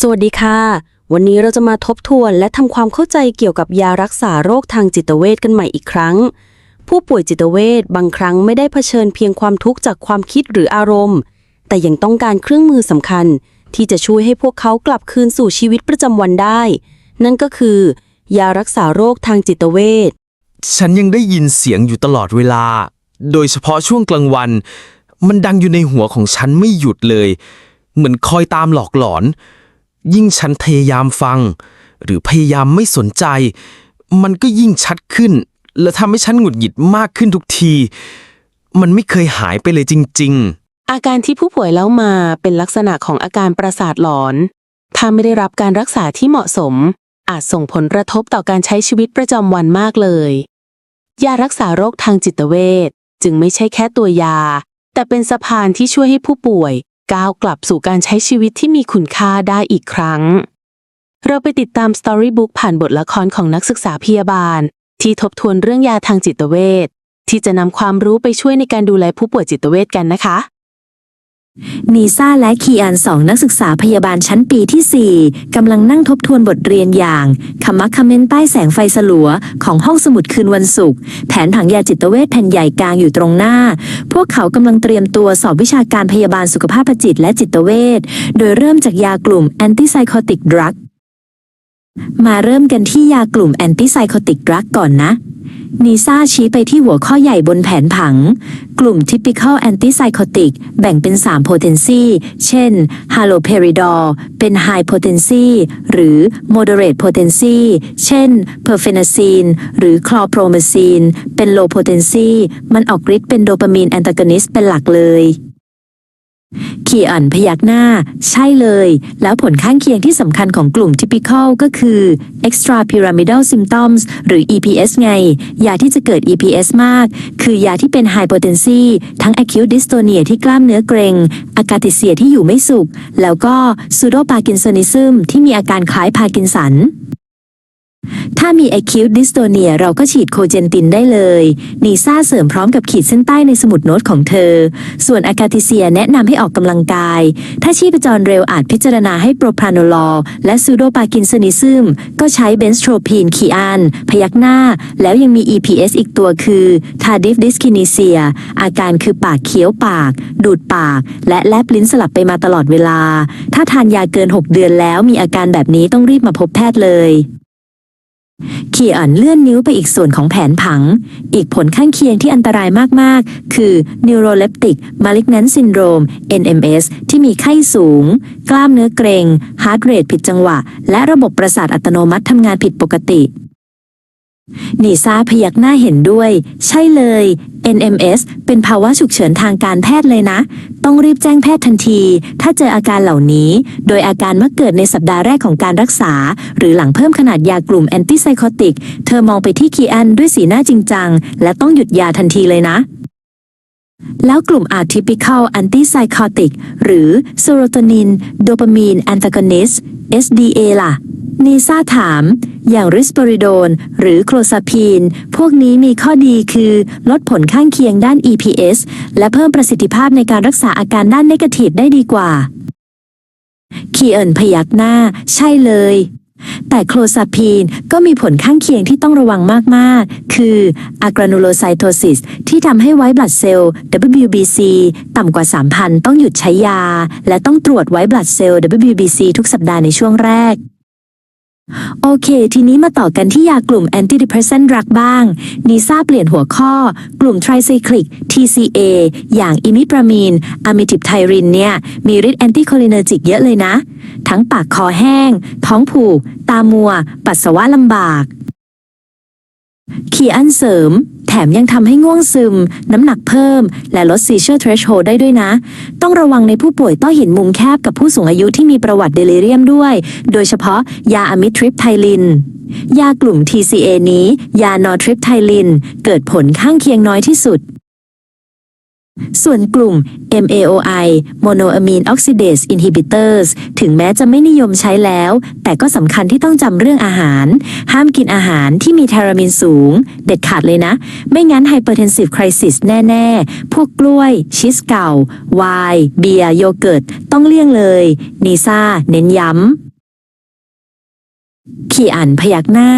สวัสดีค่ะ วันนี้เราจะมาทบทวนและทำความเข้าใจเกี่ยวกับยารักษาโรคทางจิตเวชกันใหม่อีกครั้ง ผู้ป่วยจิตเวชบางครั้งไม่ได้เผชิญเพียงความทุกข์จากความคิดหรืออารมณ์ แต่ยังต้องการเครื่องมือสำคัญ ที่จะช่วยให้พวกเขากลับคืนสู่ชีวิตประจำวันได้ นั่นก็คือ ยารักษาโรคทางจิตเวชฉันยังได้ยินเสียงอยู่ตลอดเวลา โดยเฉพาะช่วงกลางวัน มันดังอยู่ในหัวของฉันไม่หยุดเลย เหมือนคอยตามหลอกหลอน ยิ่งฉันพยายามฟัง หรือพยายามไม่สนใจ มันก็ยิ่งชัดขึ้น และทำให้ฉันหงุดหงิดมากขึ้นทุกที มันไม่เคยหายไปเลยจริง ๆ อาการที่ผู้ป่วยเล่ามาเป็นลักษณะของอาการประสาทหลอน ถ้าไม่ได้รับการรักษาที่เหมาะสม อาจส่งผลกระทบต่อการใช้ชีวิตประจำวันมากเลย ยารักษาโรคทางจิตเวชจึงไม่ใช่แค่ตัวยา แต่เป็นสะพานที่ช่วยให้ผู้ป่วย ก้าวกลับสู่การใช้ชีวิตที่มีคุณค่าได้อีกครั้ง เราไปติดตามสตอรี่บุ๊กผ่านบทละครของนักศึกษาพยาบาล ที่ทบทวนเรื่องยาทางจิตเวชที่จะนำความรู้ไปช่วยในการดูแลผู้ป่วยจิตเวชกันนะคะ นีซ่าและคีอันสองนักศึกษาพยาบาลชั้นปีที่ 4 กำลังนั่งทบทวนบทเรียนอย่างคำมักคำเมนใต้แสงไฟสลัวของห้องสมุดคืนวันศุกร์แผนผังยาจิตเวชแผ่นใหญ่กลางอยู่ตรงหน้า พวกเขากำลังเตรียมตัวสอบวิชาการพยาบาลสุขภาพจิตและจิตเวชโดยเริ่มจากยากลุ่มแอนติไซคอติกดรัก มาเริ่มกันที่ยากลุ่ม antipsychotic drug ก่อนนะนีซ่าชี้ไปที่หัวข้อใหญ่บนแผนผัง กลุ่ม typical antipsychotic แบ่งเป็น 3 potency เช่น haloperidol เป็น high potency หรือ moderate potency เช่น perfenazine หรือ chlorpromazine เป็น low potency มันออกฤทธิ์เป็นโดปามีนแอนตากอนิสต์เป็นหลักเลย ขีอ่อนพยักหน้า ใช่เลย แล้วผลข้างเคียงที่สำคัญของกลุ่ม typical ก็คือ extra pyramidal symptoms หรือ EPS ไง ยาที่จะเกิด EPS มาก คือยาที่เป็น high potency ทั้ง acute dystonia ที่กล้ามเนื้อเกร็ง อากาติเสียที่อยู่ไม่สุข แล้วก็ pseudo parkinsonism ที่มีอาการคล้ายพาร์กินสัน ถ้ามี acute dystonia เราก็ฉีดโคเจนตินได้เลย นีซ่าเสริมพร้อมกับขีดเส้นใต้ในสมุดโน้ตของเธอ ส่วนอากาติเซียแนะนำให้ออกกำลังกาย ถ้าชีพจรเร็วอาจพิจารณาให้โปรพรานอลอลและซูโดปากินซนิซึม ก็ใช้เบนสโทรพีนคีอานพยักหน้า แล้วยังมี EPS อีกตัวคือทาดิฟดิสคินีเซีย อาการคือปากเคี้ยวปาก ดูดปาก และแลบลิ้นสลับไปมาตลอดเวลา ถ้าทานยาเกิน 6 เดือนแล้วมีอาการแบบนี้ต้องรีบมาพบแพทย์เลย เขียนเลื่อนนิ้วไปอีกส่วนของแผนผัง อีกผลข้างเคียงที่อันตรายมาก ๆ คือ neuroleptic malignant syndrome NMS ที่มีไข้สูง กล้ามเนื้อเกร็ง heart rate ผิดจังหวะ และระบบประสาทอัตโนมัติทำงานผิดปกติ นีซาพยักหน้าเห็นด้วย ใช่เลย NMS เป็นภาวะฉุกเฉินทางการแพทย์เลยนะ ต้องรีบแจ้งแพทย์ทันที ถ้าเจออาการเหล่านี้ โดยอาการมักเกิดในสัปดาห์แรกของการรักษา หรือหลังเพิ่มขนาดยากลุ่มแอนติไซคอติก เธอมองไปที่คีอันด้วยสีหน้าจริงจัง และต้องหยุดยาทันทีเลยนะแล้วกลุ่ม atypical antipsychotic หรือ serotonin dopamine antagonist SDA ล่ะ นีซ่าถาม อย่างริสเปอริโดน หรือโคลซาพีน พวกนี้มีข้อดีคือ ลดผลข้างเคียงด้าน EPS และเพิ่มประสิทธิภาพในการรักษาอาการด้านเนกาทีฟได้ดีกว่า คีเอินพยักหน้า ใช่เลย แต่โคลซาพีนก็มีผลข้างเคียงที่ต้องระวังมาก ๆ คืออะกรานูโลไซโทซิสที่ทำให้ไวท์บลัดเซลล์ WBC ต่ำกว่า 3,000 ต้องหยุดใช้ยา และต้องตรวจไวท์บลัดเซลล์ WBC ทุกสัปดาห์ในช่วงแรก โอเค ทีนี้มาต่อกันที่ยากลุ่ม antidepressant drug บ้างนีซ่าเปลี่ยนหัวข้อ กลุ่มไทรไซคลิก TCA อย่างอิมิปรามีนอะมิทิปไทรินเนี่ย มีฤทธิ์แอนตี้โคลิเนอร์จิกเยอะเลยนะ ทั้งปากคอแห้ง ท้องผูก ตามัว ปัสสาวะลำบาก ขี่อันเสริม แถมยังทำให้ง่วงซึม น้ำหนักเพิ่ม และลดซีเชอร์เทรชโฮได้ด้วยนะ ต้องระวังในผู้ป่วยต้อหินมุมแคบกับผู้สูงอายุที่มีประวัติเดลิเรียมด้วย โดยเฉพาะยาอะมิทริปไทลิน ยากลุ่ม TCA นี้ ยานอทริปไทลิน เกิดผลข้างเคียงน้อยที่สุด ส่วนกลุ่ม MAOI monoamine oxidase inhibitors ถึงแม้จะไม่นิยมใช้แล้ว แต่ก็สำคัญที่ต้องจำเรื่องอาหาร ห้ามกินอาหารที่มีเทรามินสูง เด็ดขาดเลยนะ ไม่งั้น hypertensive crisis แน่ ๆ พวกกล้วย ชีสเก่า ไวน์ เบียร์ โยเกิร์ต ต้องเลี่ยงเลย นีซ่า เน้นย้ำ ขี่อ่านพยักหน้า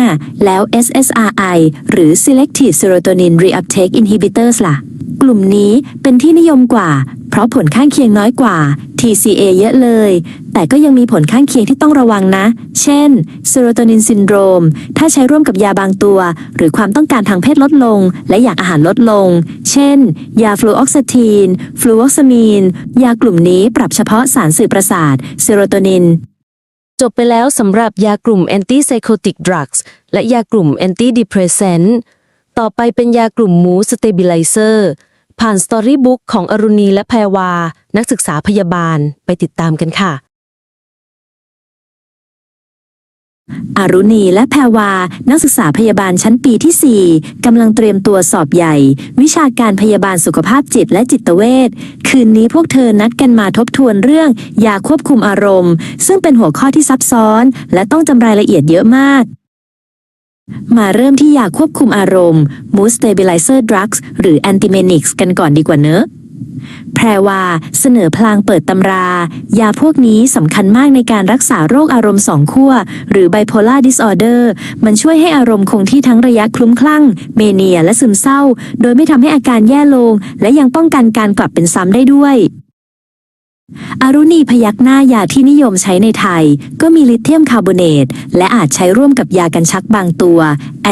แล้ว SSRI หรือ Selective Serotonin Reuptake Inhibitors ล่ะ กลุ่มนี้เป็นที่นิยมกว่า เพราะผลข้างเคียงน้อยกว่า TCA เยอะเลย แต่ก็ยังมีผลข้างเคียงที่ต้องระวังนะ เช่น Serotonin Syndrome ถ้าใช้ร่วมกับยาบางตัว หรือความต้องการทางเพศลดลง และอยากอาหารลดลง เช่น ยาฟลูออกซาทีน ฟลูออกซามีน ยากลุ่มนี้ปรับเฉพาะสารสื่อประสาทเซโรโทนิน จบไปแล้วสำหรับยากลุ่ม antipsychotic drugs และยากลุ่ม antidepressant ต่อไปเป็นยากลุ่มมูสเตเบลิเซอร์ผ่านสตอรี่บุ๊กของอรุณีและแพรวา นักศึกษาพยาบาลไปติดตามกันค่ะ อารุณีและแพรวา นักศึกษาพยาบาลชั้นปีที่ 4 กำลังเตรียมตัวสอบใหญ่ วิชาการพยาบาลสุขภาพจิตและจิตเวช คืนนี้พวกเธอนัดกันมาทบทวนเรื่อง ยาควบคุมอารมณ์ ซึ่งเป็นหัวข้อที่ซับซ้อน และต้องจำรายละเอียดเยอะมาก มาเริ่มที่ยาควบคุมอารมณ์ mood stabilizer drugs หรือ antimanics กันก่อนดีกว่าเนอะ แพรว่าเสนอพลางเปิดตำรา ยาพวกนี้สำคัญมากในการรักษาโรคอารมณ์สองขั้ว หรือ bipolar disorder มันช่วยให้อารมณ์คงที่ทั้งระยะคลุ้มคลั่ง เมเนียและซึมเศร้า โดยไม่ทำให้อาการแย่ลง และยังป้องกันการกลับเป็นซ้ำได้ด้วย อารุณีพยักหน้ายาที่นิยมใช้ในไทย ก็มีลิเธียมคาร์บอเนต และอาจใช้ร่วมกับยากันชักบางตัว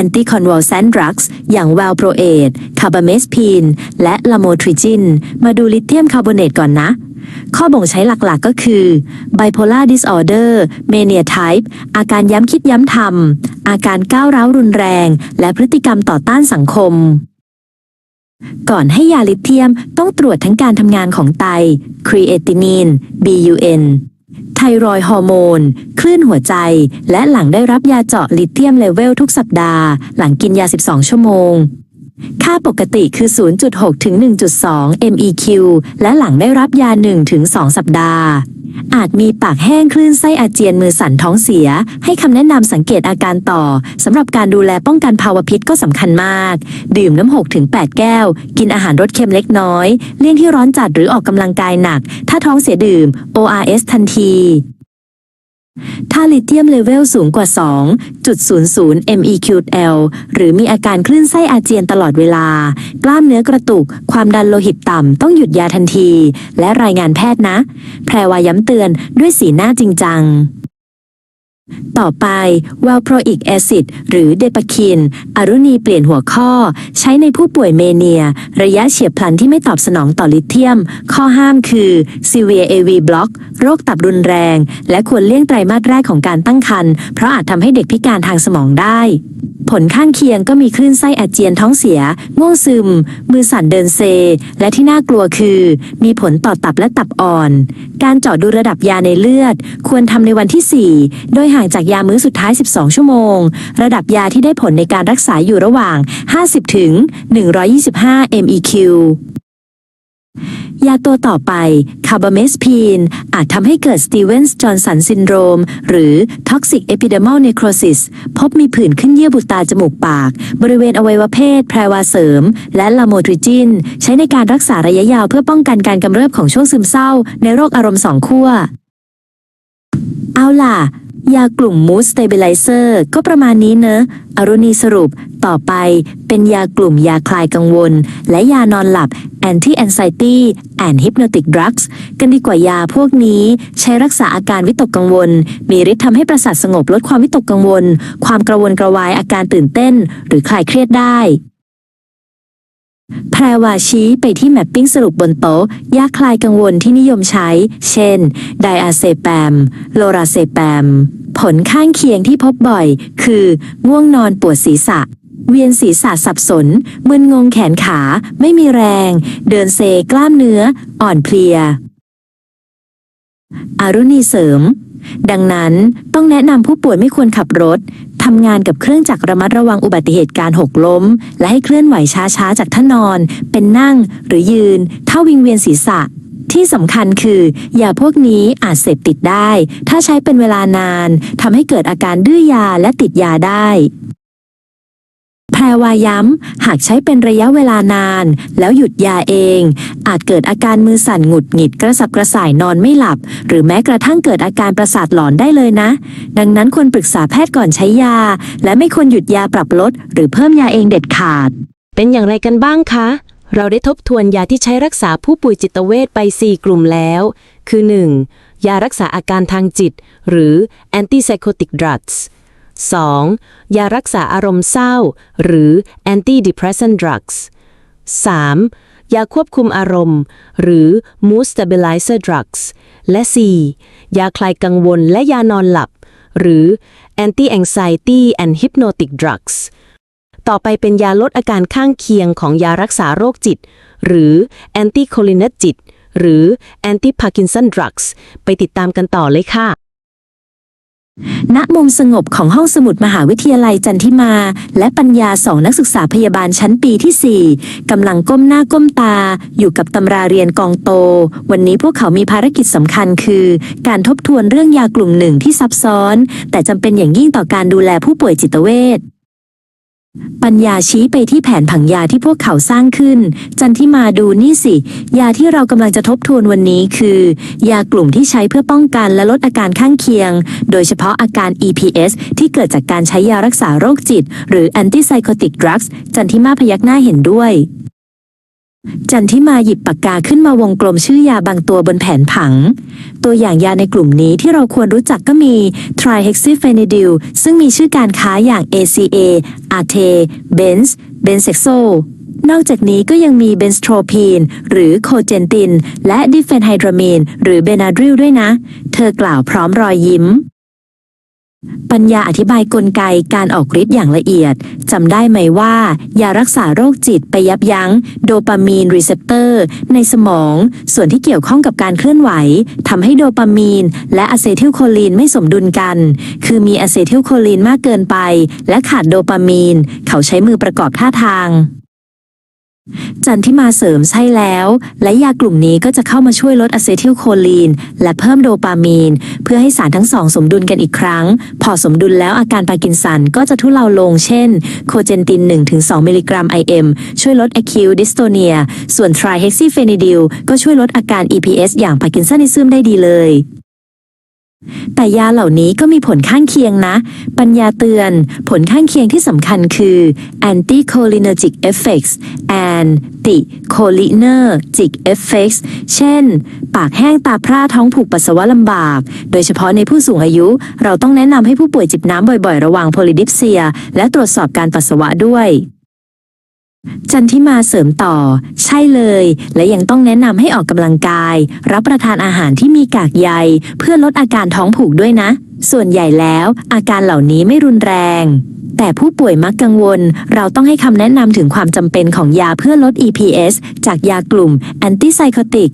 anticonvulsant drugs อย่าง valproate carbamazepine และ lamotrigine มาดูลิเธียมคาร์บอเนตก่อนนะ ข้อบ่งใช้หลักๆก็คือ bipolar disorder mania type อาการย้ำคิดย้ำทำอาการก้าวร้าวรุนแรง และพฤติกรรมต่อต้านสังคม ก่อนให้ยาลิเทียมต้องตรวจทั้งการทำงานของไต ครีเอตินีน BUN ไทรอยฮอร์โมน คลื่นหัวใจ และหลังได้รับยาเจาะลิเทียมเลเวลทุกสัปดาห์ หลังกินยา 12 ชั่วโมง ค่าปกติคือ 0.6 ถึง 1.2 MEQ และหลังได้รับยา 1 ถึง 2 สัปดาห์ อาจมีปากแห้งคลื่นไส้อาเจียนมือสั่นท้องเสีย ให้คำแนะนำสังเกตอาการต่อสำหรับการดูแลป้องกันภาวะพิษก็สำคัญมาก ดื่มน้ำ6ถึง8แก้ว กินอาหารรสเค็มเล็กน้อย เลี่ยงที่ร้อนจัดหรือออกกำลังกายหนัก ถ้าท้องเสียดื่ม ORS ทันที ถ้าลิเธียมเลเวลสูงกว่า 2.00 MEQL หรือมีอาการคลื่นไส้อาเจียนตลอดเวลา กล้ามเนื้อกระตุก ความดันโลหิตต่ำ ต้องหยุดยาทันที และรายงานแพทย์นะ แพรวาย้ำเตือนด้วยสีหน้าจริงจัง ต่อไป valproic acid หรือเดปาคิน อรุณีเปลี่ยนหัวข้อ ใช้ในผู้ป่วยเมเนีย ระยะเฉียบพลันที่ไม่ตอบสนองต่อลิเธียม ข้อห้ามคือ severe AV block โรคตับรุนแรง และควรเลี่ยงไตรมาสแรกของการตั้งครรภ์เพราะอาจทำให้เด็กพิการทางสมองได้ ผลข้างเคียงก็มีคลื่นไส้อาเจียนท้องเสีย ง่วงซึม มือสั่นเดินเซ และที่น่ากลัวคือ มีผลต่อตับและตับอ่อน การเจาะดูระดับยาในเลือด ควรทำในวันที่ 4 โดยห่างจากยามื้อสุดท้าย 12 ชั่วโมง ระดับยาที่ได้ผลในการรักษาอยู่ระหว่าง 50 ถึง 125 MEQ ยาตัวต่อไป คาร์บาเมสพีน อาจทำให้เกิดสตีเวนส์จอห์นสันซินโดรม หรือ Toxic Epidermal Necrosis พบมีผื่นขึ้นเยื่อบุตาจมูกปาก บริเวณอวัยวะเพศ แพรวาเสริม และลาโมทริจิน ใช้ในการรักษาระยะยาวเพื่อป้องกันการกำเริบของช่วงซึมเศร้า ในโรคอารมณ์สองขั้วเอาล่ะ ยากลุ่ม Mood Stabilizer ก็ประมาณนี้เนอะ อรุณีสรุป ต่อไปเป็นยากลุ่มยาคลายกังวล และยานอนหลับ Anti Anxiety and Hypnotic Drugs กันดีกว่ายาพวกนี้ ใช้รักษาอาการวิตกกังวล มีฤทธิ์ทำให้ประสาทสงบลดความวิตกกังวล ความกระวนกระวายอาการตื่นเต้น หรือคลายเครียดได้ แพรวาชี้ไปที่แมปปิ้งสรุปบนโต๊ะยาคลายกังวลที่นิยมใช้ เช่น ไดอาเซแปม โลราเซแปม ผลข้างเคียงที่พบบ่อย คือง่วงนอนปวดศีรษะ เวียนศีรษะสับสน มึนงงแขนขา ไม่มีแรง เดินเซกล้ามเนื้อ อ่อนเพลีย อารุณีเสริม ดังนั้นต้องแนะนำผู้ป่วยไม่ควรขับรถ ทำงานกับเครื่องจักรระมัดระวังอุบัติเหตุการหกล้ม และให้เคลื่อนไหวช้าๆจากท่านอน เป็นนั่งหรือยืนถ้าวิงเวียนศีรษะ ที่สำคัญคือยาพวกนี้อาจเสพติดได้ ถ้าใช้เป็นเวลานานทำให้เกิดอาการดื้อยาและติดยาได้ รวาย้ำ หากใช้เป็นระยะเวลานาน แล้วหยุดยาเอง อาจเกิดอาการมือสั่นหงุดหงิดกระสับกระส่ายนอนไม่หลับ หรือแม้กระทั่งเกิดอาการประสาทหลอนได้เลยนะ ดังนั้นควรปรึกษาแพทย์ก่อนใช้ยา และไม่ควรหยุดยาปรับลด หรือเพิ่มยาเองเด็ดขาด เป็นอย่างไรกันบ้างคะ เราได้ทบทวนยาที่ใช้รักษาผู้ป่วยจิตเวชไป 4 กลุ่มแล้ว คือ 1. ยารักษาอาการทางจิต หรือ antipsychotic drugs 2. ยารักษาอารมณ์เศร้า หรือ antidepressant drugs 3. ยาควบคุมอารมณ์ หรือ mood stabilizer drugs และ 4. ยาคลายกังวลและยานอนหลับ หรือ anti anxiety and hypnotic drugs ต่อไปเป็นยาลดอาการข้างเคียงของยารักษาโรคจิต หรือ anticholinergic หรือ anti-Parkinson drugs ไปติดตามกันต่อเลยค่ะ ณมุมสงบของห้องสมุดมหาวิทยาลัยจันทิมา และปัญญาสองนักศึกษาพยาบาลชั้นปีที่ 4 กำลังก้มหน้าก้มตา อยู่กับตำราเรียนกองโต วันนี้พวกเขามีภารกิจสำคัญคือ การทบทวนเรื่องยากลุ่มหนึ่งที่ซับซ้อน แต่จำเป็นอย่างยิ่งต่อการดูแลผู้ป่วยจิตเวช ปัญญาชี้ไปที่แผนผังยาที่พวกเขาสร้างขึ้น จันทิมาดูนี่สิ ยาที่เรากำลังจะทบทวนวันนี้คือ ยากลุ่มที่ใช้เพื่อป้องกันและลดอาการข้างเคียง โดยเฉพาะอาการ EPS ที่เกิดจากการใช้ยารักษาโรคจิต หรือ antipsychotic drugs จันทิมาพยักหน้าเห็นด้วย จันทิมาหยิบปากกาขึ้นมาวงกลมชื่อยาบางตัวบนแผนผัง ตัวอย่างยาในกลุ่มนี้ที่เราควรรู้จักก็มี trihexyphenidyl ซึ่งมีชื่อการค้าอย่าง ACA, Arte, Benz, Benzexo นอกจากนี้ก็ยังมีเบนสโทรพีน หรือโคเจนติน และดิเฟนไฮดรามีน หรือเบนาดริลด้วยนะ เธอกล่าวพร้อมรอยยิ้ม ปัญญาอธิบายกลไกการออกฤทธิ์อย่างละเอียดจำได้ไหมว่า ยารักษาโรคจิตไปยับยั้ง โดปามีนรีเซปเตอร์ในสมอง ส่วนที่เกี่ยวข้องกับการเคลื่อนไหวทำให้โดปามีน และอะเซทิลโคลีนไม่สมดุลกัน คือมีอะเซทิลโคลีนมากเกินไป และขาดโดปามีน เขาใช้มือประกอบท่าทาง จันที่มาเสริมใช่แล้ว และยากลุ่มนี้ก็จะเข้ามาช่วยลดอะเซทิลโคลีน และเพิ่มโดปามีน เพื่อให้สารทั้งสองสมดุลกันอีกครั้ง พอสมดุลแล้วอาการปาร์กินสันก็จะทุเลาลงเช่น โคเจนติน 1-2 มิลลิกรัม IM ช่วยลด acute dystonia ส่วน trihexyphenidyl ก็ช่วยลดอาการ EPS อย่างพาร์กินสันิซึมได้ดีเลย แต่ยาเหล่านี้ก็มีผลข้างเคียงนะ ปัญญาเตือน ผลข้างเคียงที่สำคัญคือ anticholinergic effects anticholinergic effects เช่น ปากแห้งตาพร่าท้องผูกปัสสาวะลำบาก โดยเฉพาะในผู้สูงอายุ เราต้องแนะนำให้ผู้ป่วยจิบน้ำบ่อยๆ ระวังโพลิดิปเซีย และตรวจสอบการปัสสาวะด้วย จันทิมาเสริมต่อ ใช่เลย และยังต้องแนะนำให้ออกกำลังกาย รับประทานอาหารที่มีกากใย เพื่อลดอาการท้องผูกด้วยนะ ส่วนใหญ่แล้วอาการเหล่านี้ไม่รุนแรง แต่ผู้ป่วยมักกังวล เราต้องให้คำแนะนำถึงความจำเป็นของยาเพื่อลด EPS จากยากลุ่ม antipsychotic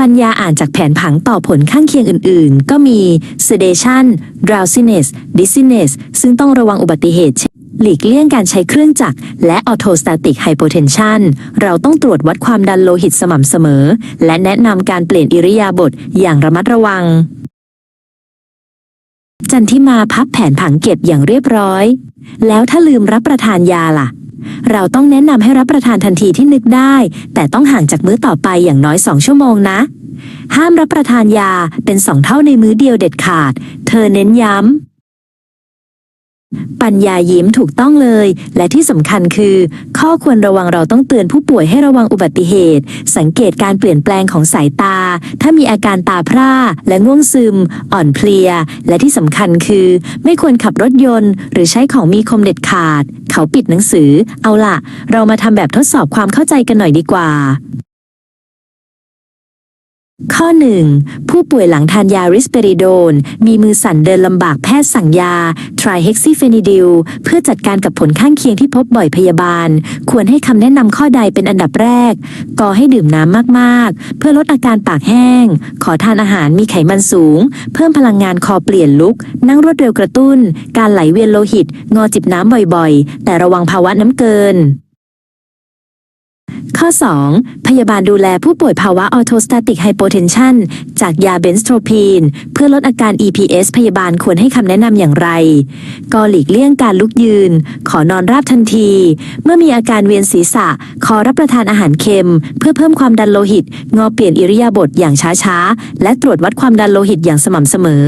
ปัญญาอ่านจากแผนผังต่อผลข้างเคียงอื่นๆ ก็มี sedation drowsiness dizziness ซึ่งต้องระวังอุบัติเหตุ หลีกเลี่ยงการใช้เครื่องจักรและ orthostatic hypotension เราต้องตรวจวัดความดันโลหิตสม่ำเสมอ และแนะนำการเปลี่ยนอิริยาบถอย่างระมัดระวัง จันทิมาพับแผนผังเก็บอย่างเรียบร้อย แล้วถ้าลืมรับประทานยาล่ะ เราต้องแนะนำให้รับประทานทันทีที่นึกได้ แต่ต้องห่างจากมื้อต่อไปอย่างน้อยสองชั่วโมงนะ ห้ามรับประทานยาเป็นสองเท่าในมื้อเดียวเด็ดขาด เธอเน้นย้ำ ปัญญายิ้มถูกต้องเลย และที่สำคัญคือ ข้อควรระวังเราต้องเตือนผู้ป่วยให้ระวังอุบัติเหตุ สังเกตการเปลี่ยนแปลงของสายตา ถ้ามีอาการตาพร่า และง่วงซึม อ่อนเพลีย และที่สำคัญคือ ไม่ควรขับรถยนต์ หรือใช้ของมีคมเด็ดขาด เขาปิดหนังสือ เอาล่ะ เรามาทำแบบทดสอบความเข้าใจกันหน่อยดีกว่า ข้อ 1. ผู้ป่วยหลังทานยาริสเปริโดน มีมือสั่นเดินลำบากแพทย์สั่งยา trihexyphenidyl เพื่อจัดการกับผลข้างเคียงที่พบบ่อยพยาบาล ควรให้คำแนะนำข้อใดเป็นอันดับแรกก่อให้ดื่มน้ำมากๆ เพื่อลดอาการปากแห้ง ขอทานอาหารมีไขมันสูง เพิ่มพลังงานคอเปลี่ยนลุก นั่งรวดเร็วกระตุ้น การไหลเวียนโลหิต งอจิบน้ำบ่อยๆ แต่ระวังภาวะน้ำเกิน ข้อ 2. พยาบาลดูแลผู้ป่วยภาวะออโทสตาติกไฮโปเทนชันจากยาเบนสโทรพีน เพื่อลดอาการ EPS พยาบาลควรให้คำแนะนำอย่างไร ก็หลีกเลี่ยงการลุกยืน ขอนอนราบทันที เมื่อมีอาการเวียนศีรษะ ขอรับประทานอาหารเค็ม เพื่อเพิ่มความดันโลหิต งอเปลี่ยนอิริยาบถอย่างช้าๆ และตรวจวัดความดันโลหิตอย่างสม่ำเสมอ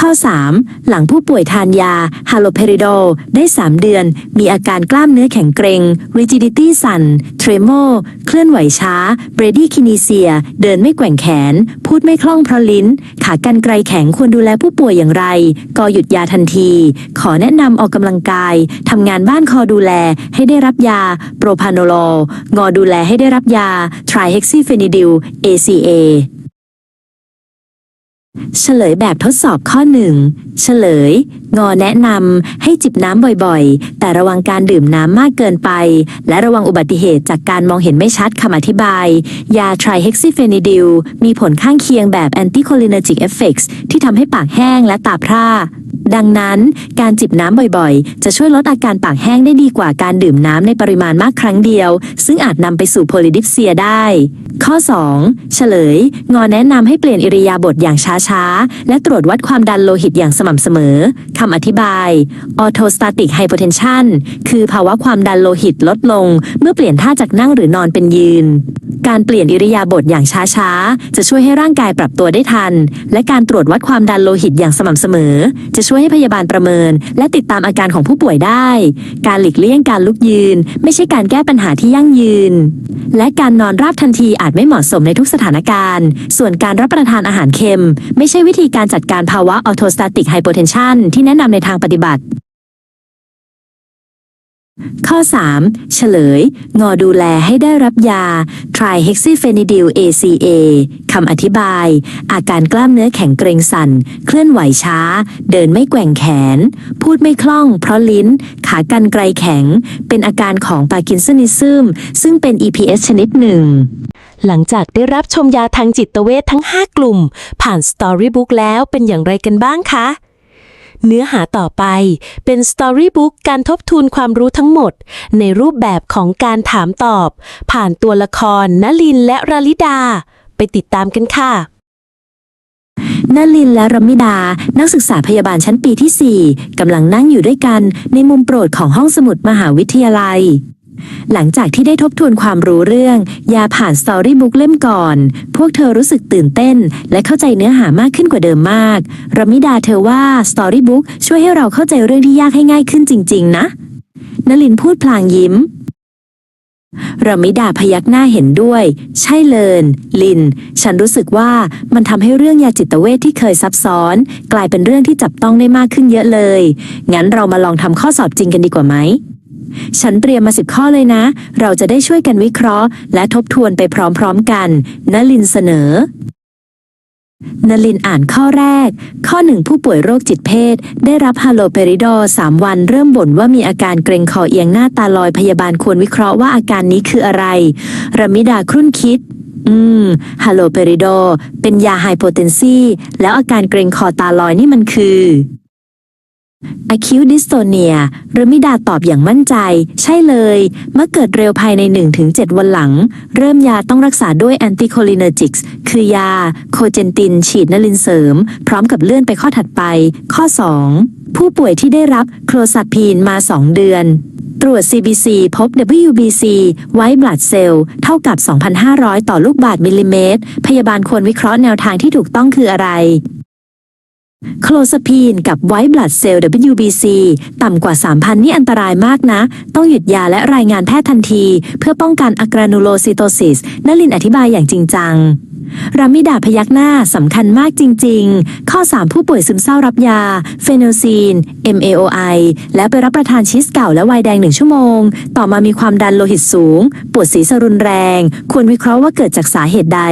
ข้อ 3. หลังผู้ป่วยทานยาฮาโลเพริโดได้ 3 เดือน มีอาการกล้ามเนื้อแข็งเกร็ง rigidity สั่น tremor เคลื่อนไหวช้า bradykinesia เดินไม่แกว่งแขน พูดไม่คล่องเพราะลิ้น ขากรรไกรแข็งควรดูแลผู้ป่วยอย่างไร ก็หยุดยาทันที ขอแนะนำออกกำลังกาย ทำงานบ้านคอดูแลให้ได้รับยา โปรพาโนโลงอดูแลให้ได้รับยา trihexyphenidyl ACA เฉลยแบบทดสอบข้อหนึ่งเฉลย งอแนะนำให้จิบน้ำบ่อยๆ แต่ระวังการดื่มน้ำมากเกินไป และระวังอุบัติเหตุจากการมองเห็นไม่ชัดคำอธิบาย ยา trihexyphenidyl มีผลข้างเคียงแบบ anticholinergic effects ที่ทำให้ปากแห้งและตาพร่า ดังนั้น การจิบน้ำบ่อยๆ จะช่วยลดอาการปากแห้งได้ดีกว่าการดื่มน้ำในปริมาณมากครั้งเดียว ซึ่งอาจนำไปสู่โพลิดิปเซียได้ ข้อ 2 เฉลย งอแนะนำให้เปลี่ยนอิริยาบถอย่างช้าๆและตรวจวัดความดันโลหิตอย่างสม่ำเสมอ คำอธิบาย Orthostatic hypotension คือภาวะความดันโลหิตลดลง เมื่อเปลี่ยนท่าจากนั่งหรือนอนเป็นยืน การเปลี่ยนอิริยาบถอย่างช้าๆ จะช่วยให้ร่างกายปรับตัวได้ทัน และการตรวจวัดความดันโลหิตอย่างสม่ำเสมอ จะช่วยให้พยาบาลประเมิน และติดตามอาการของผู้ป่วยได้ การหลีกเลี่ยงการลุกยืน ไม่ใช่การแก้ปัญหาที่ยั่งยืน และการนอนราบทันทีอาจไม่เหมาะสมในทุกสถานการณ์ ส่วนการรับประทานอาหารเค็ม ไม่ใช่วิธีการจัดการภาวะออโทสตาติกไฮโปเทนชันที่แนะนำในทางปฏิบัติ ข้อ 3 เฉลย งอดูแลให้ได้รับยา trihexyphenidyl ACA คำอธิบาย อาการกล้ามเนื้อแข็งเกร็งสั่น เคลื่อนไหวช้า เดินไม่แกว่งแขน พูดไม่คล่อง เพราะลิ้น ขากรรไกรแข็ง เป็นอาการของปาร์กินสันิซึมซึ่งเป็น EPS ชนิดหนึ่ง หลังจากได้รับชมยาทางจิตเวชทั้ง 5 กลุ่ม ผ่าน Storybook แล้วเป็นอย่างไรกันบ้างคะ เนื้อหาต่อไปเป็นสตอรี่บุ๊กการทบทวนความรู้ทั้งหมด ในรูปแบบของการถามตอบ ผ่านตัวละครนลินและราลิดา ไปติดตามกันค่ะนลินและรมิดา นักศึกษาพยาบาลชั้นปีที่ 4 กำลังนั่งอยู่ด้วยกันในมุมโปรดของห้องสมุดมหาวิทยาลัย หลังจากที่ได้ทบทวนความรู้เรื่อง ยาผ่านสตอรี่บุ๊กเล่มก่อน พวกเธอรู้สึกตื่นเต้น และเข้าใจเนื้อหามากขึ้นกว่าเดิมมากรมิดาเธอว่าสตอรี่บุ๊กช่วยให้เราเข้าใจเรื่องที่ยากให้ง่ายขึ้นจริง ๆ นะนลินพูดพลางยิ้มรมิดาพยักหน้าเห็นด้วย ใช่เลยลิน ฉันรู้สึกว่ามันทำให้เรื่องยาจิตเวทที่เคยซับซ้อน กลายเป็นเรื่องที่จับต้องได้มากขึ้นเยอะเลย งั้นเรามาลองทำข้อสอบจริงกันดีกว่าไหม ฉันเตรียมมาสิบข้อเลยนะ เราจะได้ช่วยกันวิเคราะห์ และทบทวนไปพร้อมๆกันนลินเสนอนลินอ่านข้อแรก ข้อหนึ่งผู้ป่วยโรคจิตเพศได้รับฮาโลเปริดอสามวันเริ่มบ่นว่ามีอาการเกรงคอเอียงหน้าตาลอยพยาบาลควรวิเคราะห์ว่าอาการนี้คืออะไรรามิดาครุ่นคิด อืมฮาโลเปริดอเป็นยาไฮโปเทนซีแล้วอาการเกรงคอตาลอยนี่มันคือ acute dystonia เรมิดาตอบอย่างมั่นใจ ใช่เลย เมื่อเกิดเร็วภายใน 1-7 วันหลัง เริ่มยาต้องรักษาด้วย anticholinergics คือยา โคเจนติน ฉีดนลินเสริม พร้อมกับเลื่อนไปข้อถัดไป ข้อ 2 ผู้ป่วยที่ได้รับโคลซัปพีนมา 2 เดือน ตรวจ CBC พบ WBC ไว้บลัดเซลล์เท่ากับ 2,500 ต่อลูกบาศก์มิลลิเมตร พยาบาลควรวิเคราะห์แนวทางที่ถูกต้องคืออะไร โคลซาพีนกับไวท์บลัดเซลล์ WBC ต่ำกว่า 3,000 นี่อันตรายมากนะ ต้องหยุดยาและรายงานแพทย์ทันที เพื่อป้องกันอะกรานูโลซิโตซิสนลินอธิบายอย่างจริงจังรามิดาพยักหน้าสำคัญมากจริง ๆ ข้อ 3 ผู้ป่วยซึมเศร้ารับยา เฟโนซีน MAOI และไปรับประทานชีสเก่าและไวน์แดงหนึ่งชั่วโมง ต่อมามีความดันโลหิตสูง ปวดศีรษะรุนแรง ควรวิเคราะห์ว่าเกิดจากสาเหตุใด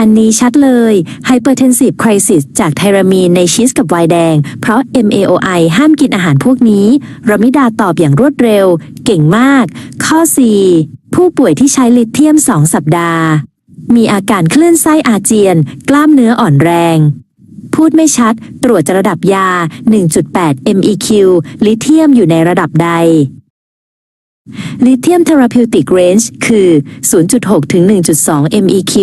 อันนี้ชัดเลย Hypertensive Crisis จากไทรามีนในชีสกับไวน์แดง เพราะ MAOI ห้ามกินอาหารพวกนี้รามิดาตอบอย่างรวดเร็ว เก่งมาก ข้อ 4 ผู้ป่วยที่ใช้ลิเธียม 2 สัปดาห์ มีอาการคลื่นไส้อาเจียน กล้ามเนื้ออ่อนแรง พูดไม่ชัด ตรวจระดับยา 1.8 MEQ ลิเธียมอยู่ในระดับใด ลิเธียม Therapeutic Range คือ 0.6 ถึง 1.2 MEQ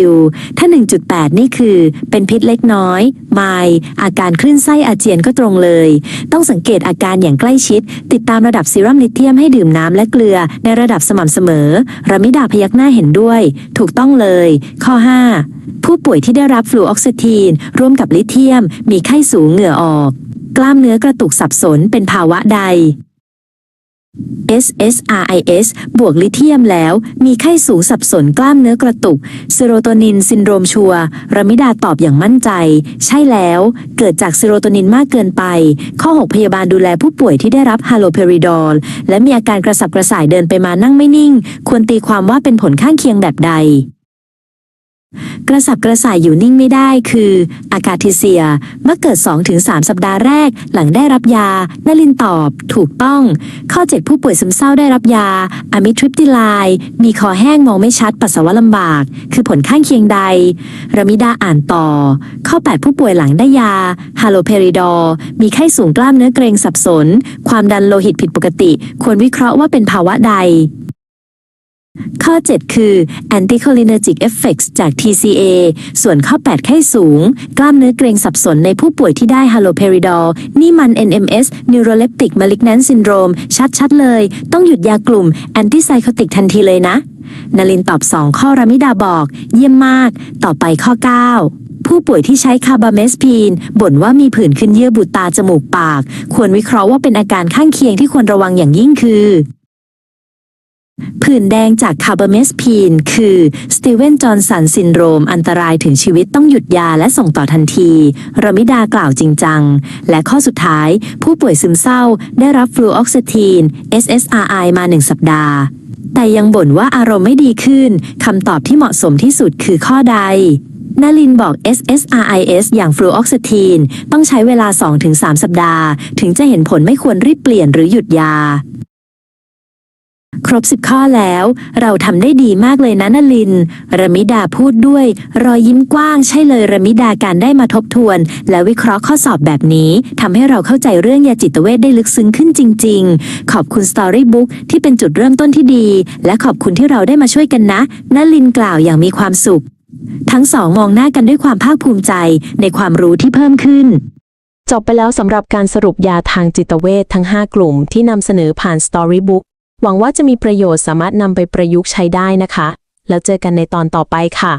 ถ้า 1.8 นี่คือ เป็นพิษเล็กน้อย ไมล์อาการคลื่นไส้อาเจียนก็ตรงเลย ต้องสังเกตอาการอย่างใกล้ชิด ติดตามระดับซีรัมลิเธียมให้ดื่มน้ำและเกลือในระดับสม่ำเสมอรามิดาพยักหน้าเห็นด้วย ถูกต้องเลย ข้อ 5 ผู้ป่วยที่ได้รับฟลูออกซิทีน ร่วมกับลิเธียม มีไข้สูงเหงื่อออก กล้ามเนื้อกระตุกสับสนเป็นภาวะใด SSRIS บวกลิเทียมแล้ว มีไข้สูงสับสนกล้ามเนื้อกระตุกเซโรโทนินซินโดรมชัวร์รามิดาตอบอย่างมั่นใจ ใช่แล้ว เกิดจากเซโรโทนินมากเกินไป ข้อ 6 พยาบาลดูแลผู้ป่วยที่ได้รับฮาโลเพริดอลและมีอาการกระสับกระส่ายเดินไปมานั่งไม่นิ่ง ควรตีความว่าเป็นผลข้างเคียงแบบใด กระสับกระส่ายอยู่นิ่งไม่ได้คือ อากาทิเซียเมื่อเกิด 2-3 สัปดาห์แรกหลังได้รับยานลินตอบ ถูกต้อง ข้อ 7 ผู้ป่วยซึมเศร้าได้รับยาอะมิทริปติไลมีคอแห้งมองไม่ชัดปัสสาวะลำบาก คือผลข้างเคียงใดรามิดาอ่านต่อ ข้อ 8 ผู้ป่วยหลังได้ยาฮาโลเพริดอมีไข้สูงกล้ามเนื้อเกรงสับสน ความดันโลหิตผิดปกติ ควรวิเคราะห์ว่าเป็นภาวะใด ข้อ 7 คือ anticholinergic effects จาก TCA ส่วนข้อ 8 ไข้สูง กล้ามเนื้อเกรงสับสนในผู้ป่วยที่ได้ haloperidol นี่มัน NMS neuroleptic malignant syndrome ชัด ๆ เลย ต้องหยุดยากลุ่ม antipsychotic ทันทีเลยนะนาลินตอบ 2 ข้อรามิดาบอก เยี่ยมมาก ต่อไปข้อ 9ผู้ป่วยที่ใช้คาร์บาเมสพีนบ่นว่ามีผื่นขึ้นเยื่อบุตาจมูกปาก ควรวิเคราะห์ว่าเป็นอาการข้างเคียงที่ควรระวังอย่างยิ่งคือ ผื่นแดงจากคาร์บาเมสพีน คือสตีเวนจอห์นสันซินโดรมอันตรายถึงชีวิตต้องหยุดยาและส่งต่อทันทีรมิดากล่าวจริงจัง และข้อสุดท้าย ผู้ป่วยซึมเศร้า ได้รับฟลูออกซิทีน SSRI มาหนึ่งสัปดาห์ แต่ยังบ่นว่าอารมณ์ไม่ดีขึ้นคำตอบที่เหมาะสมที่สุดคือข้อใดนาลินบอก SSRIs อย่างฟลูออกซิทีน ต้องใช้เวลา 2-3 สัปดาห์ ถึงจะเห็นผลไม่ควรรีบเปลี่ยนหรือหยุดยา ครบสิบข้อแล้ว เราทำได้ดีมากเลยนะนลินระมิดาพูดด้วย รอยยิ้มกว้างใช่เลยระมิดาการได้มาทบทวน และวิเคราะห์ข้อสอบแบบนี้ทำให้เราเข้าใจเรื่องยาจิตเวชได้ลึกซึ้งขึ้นจริง ๆ ขอบคุณ Storybook ที่เป็นจุดเริ่มต้นที่ดี และขอบคุณที่เราได้มาช่วยกันนะนลินกล่าวอย่างมีความสุข ทั้งสองมองหน้ากันด้วยความภาคภูมิใจในความรู้ที่เพิ่มขึ้นจบไปแล้วสำหรับการสรุปยาทางจิตเวชทั้ง 5 กลุ่มที่นำเสนอผ่าน Storybook หวังว่าจะมีประโยชน์สามารถนำไปประยุกต์ใช้ได้นะคะ แล้วเจอกันในตอนต่อไปค่ะ